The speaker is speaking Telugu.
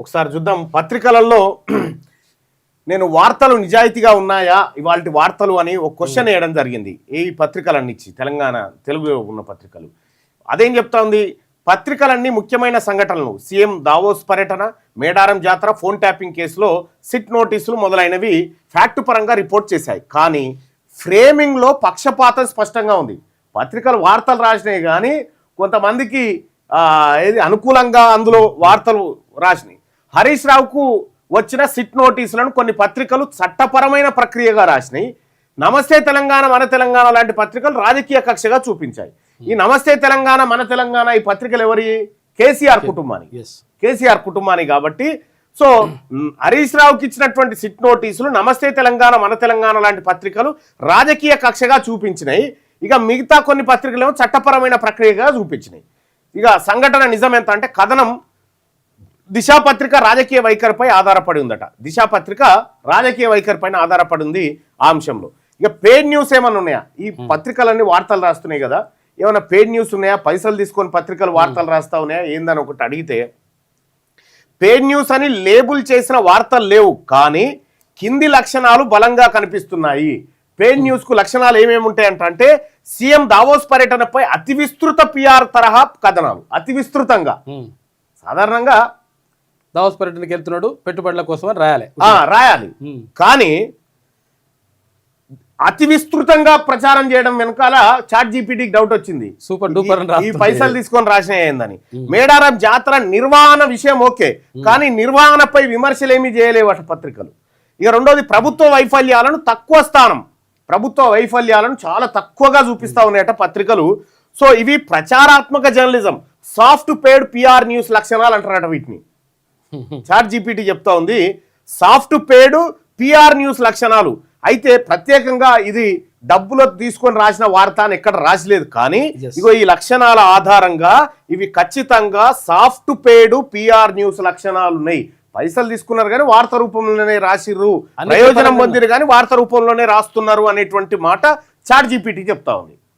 ఒకసారి చూద్దాం. పత్రికలలో నేను వార్తలు నిజాయితీగా ఉన్నాయా? ఇవాళ వార్తలు అని ఒక క్వశ్చన్ వేయడం జరిగింది. ఈ పత్రికలన్నీ ఇచ్చి తెలంగాణ తెలుగులో ఉన్న పత్రికలు. అదేం చెప్తా ఉంది పత్రికలన్నీ ముఖ్యమైన సంఘటనలు. సీఎం దావోస్ పర్యటన మేడారం జాతర ఫోన్ ట్యాపింగ్ కేసులో సిట్ నోటీసులు మొదలైనవి ఫ్యాక్ట్ పరంగా రిపోర్ట్ చేశాయి. కానీ ఫ్రేమింగ్లో పక్షపాతం స్పష్టంగా ఉంది. పత్రికలు వార్తలు రాసినాయి కానీ కొంతమందికి ఏది అనుకూలంగా అందులో వార్తలు రాసినాయి. హరీష్ రావుకు వచ్చిన సిట్ నోటీసులను కొన్ని పత్రికలు చట్టపరమైన ప్రక్రియగా రాసినాయి. నమస్తే తెలంగాణ మన తెలంగాణ లాంటి పత్రికలు రాజకీయ కక్షగా చూపించాయి. ఈ నమస్తే తెలంగాణ మన తెలంగాణ ఈ పత్రికలు ఎవరి? కేసీఆర్ కుటుంబానికి ఎస్ కేసీఆర్ కుటుంబానికి కాబట్టి. సో హరీష్ రావుకి ఇచ్చినటువంటి సిట్ నోటీసులు నమస్తే తెలంగాణ మన తెలంగాణ లాంటి పత్రికలు రాజకీయ కక్షగా చూపించినాయి. ఇక మిగతా కొన్ని పత్రికలు చట్టపరమైన ప్రక్రియగా చూపించినాయి. ఇక సంఘటన నిజం ఎంత అంటే కథనం దిశా పత్రిక రాజకీయ వైఖరిపై ఆధారపడి ఉందట. దిశా పత్రిక రాజకీయ వైఖరి పైన ఆధారపడి ఉంది ఆ అంశంలో. ఇక పేడ్ న్యూస్ ఏమన్నా ఉన్నాయా? ఈ పత్రికలన్నీ వార్తలు రాస్తున్నాయి కదా. ఏమైనా పేడ్ న్యూస్ ఉన్నాయా? పైసలు తీసుకొని పత్రికలు వార్తలు రాస్తా ఉన్నాయా? ఏందని ఒకటి అడిగితే పేడ్ న్యూస్ అని లేబుల్ చేసిన వార్తలు లేవు కానీ కింది లక్షణాలు బలంగా కనిపిస్తున్నాయి. పేడ్ న్యూస్కు లక్షణాలు ఏమేమి ఉంటాయంట అంటే సీఎం దావోస్ పర్యటనపై అతి విస్తృత పిఆర్ తరహా కథనాలు. అతి విస్తృతంగా సాధారణంగా దావస్ పర్యటనకి వెళ్తున్నాడు పెట్టుబడుల కోసం రాయాలి. ఆ, రాయాలి. కానీ అతి విస్తృతంగా ప్రచారం చేయడం వెనకాల చాట్ జీపీటీకి డౌట్ వచ్చింది. సూపర్ డూపర్ ఈ-. పైసలు తీసుకొని రాసిన ఏందని. మేడారం జాతర నిర్వహణ విషయం ఓకే కానీ నిర్వహణపై విమర్శలు ఏమీ చేయలేవట పత్రికలు. ఇక రెండోది ప్రభుత్వ వైఫల్యాలను తక్కువ స్థానం ప్రభుత్వ వైఫల్యాలను చాలా తక్కువగా చూపిస్తా ఉన్నాయట పత్రికలు. సో ఇవి ప్రచారాత్మక journalism soft paid PR news లక్షణాలు అంటారట వీటిని. చాట్ జీపీటీ చెప్తా ఉంది. సాఫ్ట్ పేడ్ పిఆర్ న్యూస్ లక్షణాలు. అయితే ప్రత్యేకంగా ఇది డబ్బులు తీసుకొని రాసిన వార్త అని ఎక్కడ రాసలేదు. కానీ. ఇగో ఈ లక్షణాల ఆధారంగా ఇవి ఖచ్చితంగా సాఫ్ట్ పేడ్ పిఆర్ న్యూస్ లక్షణాలు ఉన్నాయి. పైసలు తీసుకున్నారు కానీ వార్త రూపంలోనే రాసిర్రు. ప్రయోజనం పొందిరు కానీ వార్త రూపంలోనే రాస్తున్నారు అనేటువంటి మాట చాట్ జీపీటీ చెప్తా ఉంది.